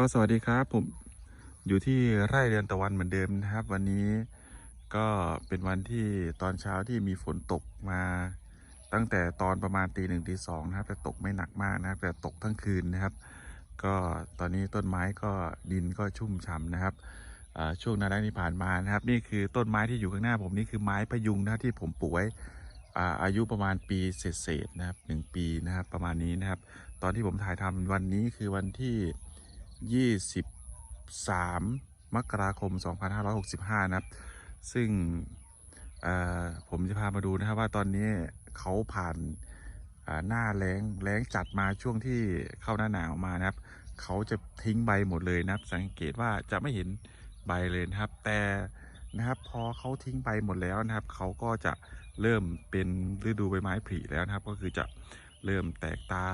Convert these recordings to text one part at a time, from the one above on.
ก็สวัสดีครับผมอยู่ที่ไร่เรือนตะวันเหมือนเดิมนะครับ วันนี้ก็เป็นวันที่ตอนเช้าที่มีฝนตกมาตั้งแต่ตอนประมาณตีหนึ่งตีสองนะครับ แต่ตกไม่หนักมากนะครับ แต่ตกทั้งคืนนะครับ ก็ตอนนี้ต้นไม้ก็ดินก็ชุ่มฉ่ำนะครับช่วงหนาแรงที่ผ่านมานะครับ นี่คือต้นไม้ที่อยู่ข้างหน้าผมนี่คือไม้พยุงนะที่ผมปลูกไว้อาอายุประมาณปีเศษๆนะครับหนึ่งปีนะครับประมาณนี้นะครับ ตอนที่ผมถ่ายทำวันนี้คือวันที่ 23 มกราคม 2565 นะครับ ซึ่งผมจะพามาดูนะครับว่าตอนนี้เขาผ่านหน้าแล้งแล้งจัดมาช่วงที่เข้าหน้าหนาวมานะครับ เขาจะทิ้งใบหมดเลยนะครับ สังเกตว่าจะไม่เห็นใบเลยนะครับ แต่นะครับพอเขาทิ้งใบหมดแล้วนะครับ เขาก็จะเริ่มเป็นฤดูใบไม้ผลิแล้วนะครับ ก็คือจะเริ่มแตกตา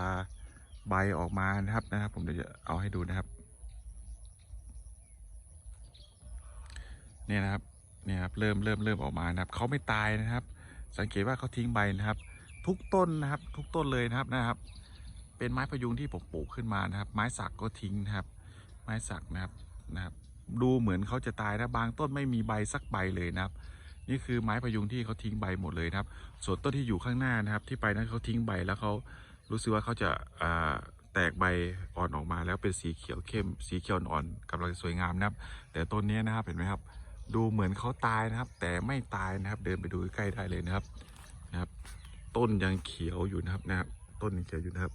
ใบออกมานะครับนะครับ ผมเดี๋ยวจะเอาให้ดูนะครับ เนี่ยนะครับเนี่ยครับเริ่มเริ่มเริ่มออกมานะครับเขาไม่ตายนะครับ สังเกตว่าเขาทิ้งใบนะครับ ทุกต้นนะครับ ทุกต้นเลยนะครับนะครับ เป็นไม้พยุงที่ผมปลูกขึ้นมานะครับ ไม้สักก็ทิ้งนะครับ ไม้สักนะครับนะครับ ดูเหมือนเขาจะตายนะบางต้นไม่มีใบสักใบเลยนะครับ นี่คือไม้พยุงที่เขาทิ้งใบหมดเลยนะครับ ส่วนต้นที่อยู่ข้างหน้านะครับ ที่ไปนั้นเขาทิ้งใบแล้วเขารู้สึกว่าเขาจะแตกใบอ่อนออกมาแล้วเป็นสีเขียวเข้ม สีเขียวอ่อนกำลังสวยงามนะครับ แต่ต้นนี้นะครับเห็นไหมครับ ดูเหมือนเขาตายนะครับ แต่ไม่ตายนะครับ เดินไปดูใกล้ได้เลยนะครับนะครับ ต้นยังเขียวอยู่นะครับนะครับ ต้นยังเขียวอยู่นะครับ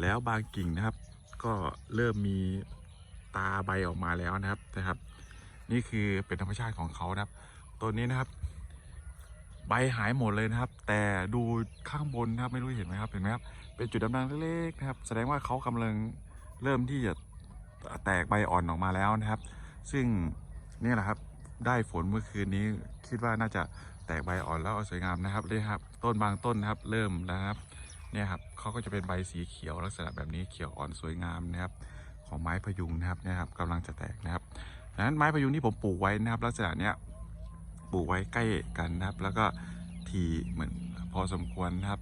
แล้วบางกิ่งนะครับ ก็เริ่มมีตาใบออกมาแล้วนะครับนะครับ นี่คือเป็นธรรมชาติของเขานะครับต้นนี้นะครับ ใบหายหมดเลยนะครับ แต่ดูข้างบนนะครับไม่รู้เห็นไหมครับเห็นไหมครับเป็นจุดดำๆเล็กๆนะครับ แสดงว่าเขากำลังเริ่มที่จะแตกใบอ่อนออกมาแล้วนะครับ ซึ่งนี่แหละครับ ได้ฝนเมื่อคืนนี้ คิดว่าน่าจะแตกใบอ่อนแล้วสวยงามนะครับเลยครับ ต้นบางต้นนะครับ เริ่มแล้วนะครับเนี่ยครับเขาก็จะเป็นใบสีเขียวลักษณะแบบนี้เขียวอ่อนสวยงามนะครับ ของไม้พยุงนะครับเนี่ยครับกำลังจะแตกนะครับดังนั้นไม้พยุงที่ผมปลูกไว้นะครับ ลักษณะเนี้ยปลูกไว้ใกล้กันนะครับ แล้วก็ทีเหมือนพอสมควรนะครับ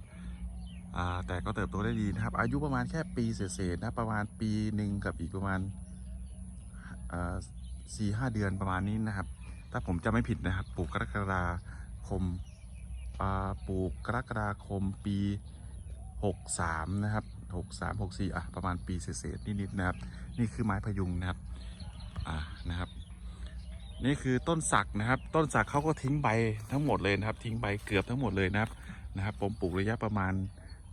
แต่ก็เติบโตได้ดีนะครับ อายุประมาณแค่ปีเศษๆนะประมาณปีหนึ่งกับอีกประมาณสี่ห้าเดือนประมาณนี้นะครับ ถ้าผมจะไม่ผิดนะครับ ปลูกกรกฎาคมปลูกกรกฎาคมปี 63 นะครับ 63 64 อะ ประมาณปีเศษๆนิดๆนะครับ นี่คือไม้พยุงนะครับ อ่า นะครับ นี่คือต้นสักนะครับ ต้นสักเขาก็ทิ้งใบทั้งหมดเลยนะครับ ทิ้งใบเกือบทั้งหมดเลยนะครับ นะครับ ผมปลูกระยะประมาณ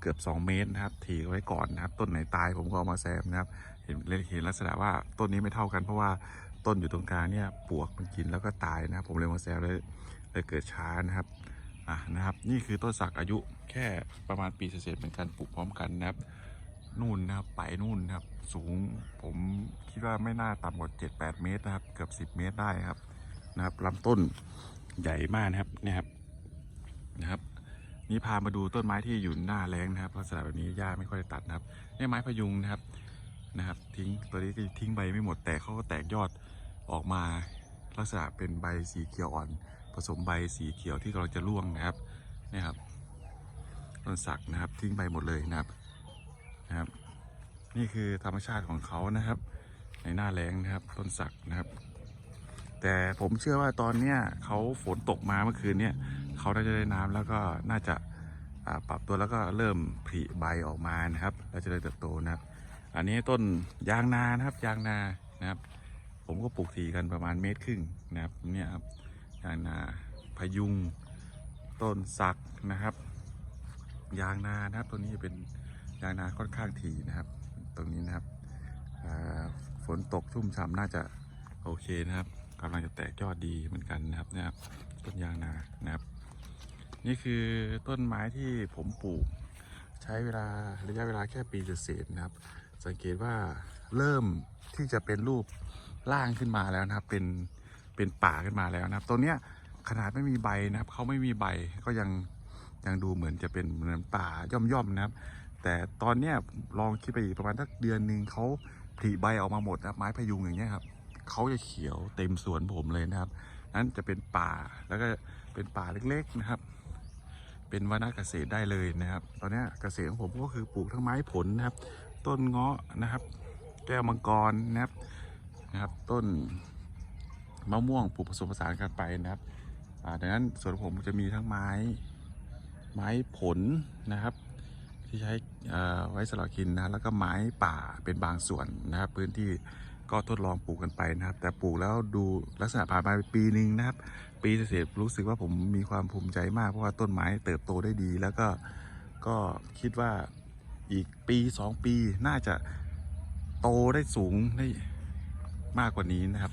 เกือบ 2 เมตรนะครับ ถีไว้ก่อนนะครับ ต้นไหนตายผมก็เอามาแซมนะครับ เห็นเห็นลักษณะว่าต้นนี้ไม่เท่ากันเพราะว่า ต้นอยู่ตรงกลางเนี่ยปลวกมันกินแล้วก็ตายนะครับ ผมเลยมาแซมเลยเลยเกิดช้านะครับอะนะครับ นี่คือต้นสักอายุแค่ประมาณปีเศษเหมือนกันปลูกพร้อมกันนะครับ นู่นนะครับไปนู่นนะครับ สูงผมคิดว่าไม่น่าต่ำกว่า7-8 เมตรนะครับ เกือบ 10 เมตรได้ครับนะครับลำต้นใหญ่มากนะครับเนี่ยครับนะครับนี่พามาดูต้นไม้ที่อยู่หน้าแรงนะครับลักษณะแบบนี้หญ้าไม่ค่อยได้ตัดนะครับนี่ไม้พยุงนะครับ นะครับ ทิ้งตัวนี้ก็ทิ้งใบไม่หมดแต่เขาก็แตกยอดออกมาลักษณะเป็นใบสีเขียวอ่อน ผสมใบสีเขียวที่กำลังจะร่วงนะครับนี่ครับต้นสักนะครับทิ้งใบหมดเลยนะครับนะครับ นี่คือธรรมชาติของเขานะครับ ในหน้าแรงนะครับต้นสักนะครับ แต่ผมเชื่อว่าตอนเนี้ยเขาฝนตกมาเมื่อคืนเนี่ยเขาน่าจะได้น้ำแล้วก็น่าจะปรับตัวแล้วก็เริ่มผลิใบออกมานะครับ แล้วจะได้เติบโตนะครับ อันนี้ต้นยางนานะครับ ยางนานะครับ ผมก็ปลูกทีกันประมาณเมตรครึ่งนะครับเนี่ยครับยางนาพยุง ต้นสักนะครับ ยางนานะครับตัวนี้จะเป็นยางนาค่อนข้างถี่นะครับ ตรงนี้นะครับฝนตกชุ่มฉ่ำน่าจะโอเคนะครับกำลังจะแตกยอดดีเหมือนกันนะครับเนะครับต้นยางนานะครับ นี่คือต้นไม้ที่ผมปลูก ใช้เวลาระยะเวลาแค่ปีเศษนะครับ สังเกตว่าเริ่มที่จะเป็นรูปร่างขึ้นมาแล้วนะครับ เป็นเป็นป่าขึ้นมาแล้วนะครับตัวเนี้ยขนาดไม่มีใบนะครับเขาไม่มีใบก็ยังยังดูเหมือนจะเป็นเหมือนป่าย่อมๆนะครับ แต่ตอนเนี้ยลองคิดไปอีกประมาณสักเดือนหนึ่งเขาผลิใบออกมาหมดนะครับไม้พยุงอย่างเงี้ยครับเขาจะเขียวเต็มสวนผมเลยนะครับ นั้นจะเป็นป่าแล้วก็เป็นป่าเล็กๆนะครับ เป็นวนาเกษตรได้เลยนะครับ ตอนเนี้ยเกษตรของผมก็คือปลูกทั้งไม้ผลนะครับ ต้นเงาะนะครับ แก้วมังกรนะครับนะครับ ต้นมะม่วงปลูกผสมผสานกันไปนะครับดังนั้นส่วนผมจะมีทั้งไม้ไม้ผลนะครับ ที่ใช้ไว้สำหรับกินนะแล้วก็ไม้ป่าเป็นบางส่วนนะครับ พื้นที่ก็ทดลองปลูกกันไปนะครับ แต่ปลูกแล้วดูลักษณะผ่านมาปีหนึ่งนะครับ ปีเศษๆรู้สึกว่าผมมีความภูมิใจมากเพราะว่าต้นไม้เติบโตได้ดี แล้วก็ก็คิดว่า อีกปีสองปีน่าจะโตได้สูงได้มากกว่านี้นะครับ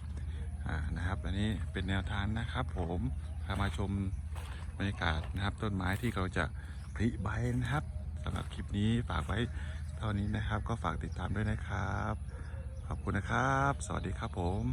อ่านะครับ อันนี้เป็นแนวทางนะครับ ผมพามาชมบรรยากาศนะครับ ต้นไม้ที่เราจะผลิใบนะครับสำหรับคลิปนี้ฝากไว้เท่านี้นะครับ ก็ฝากติดตามด้วยนะครับ ขอบคุณนะครับ สวัสดีครับผม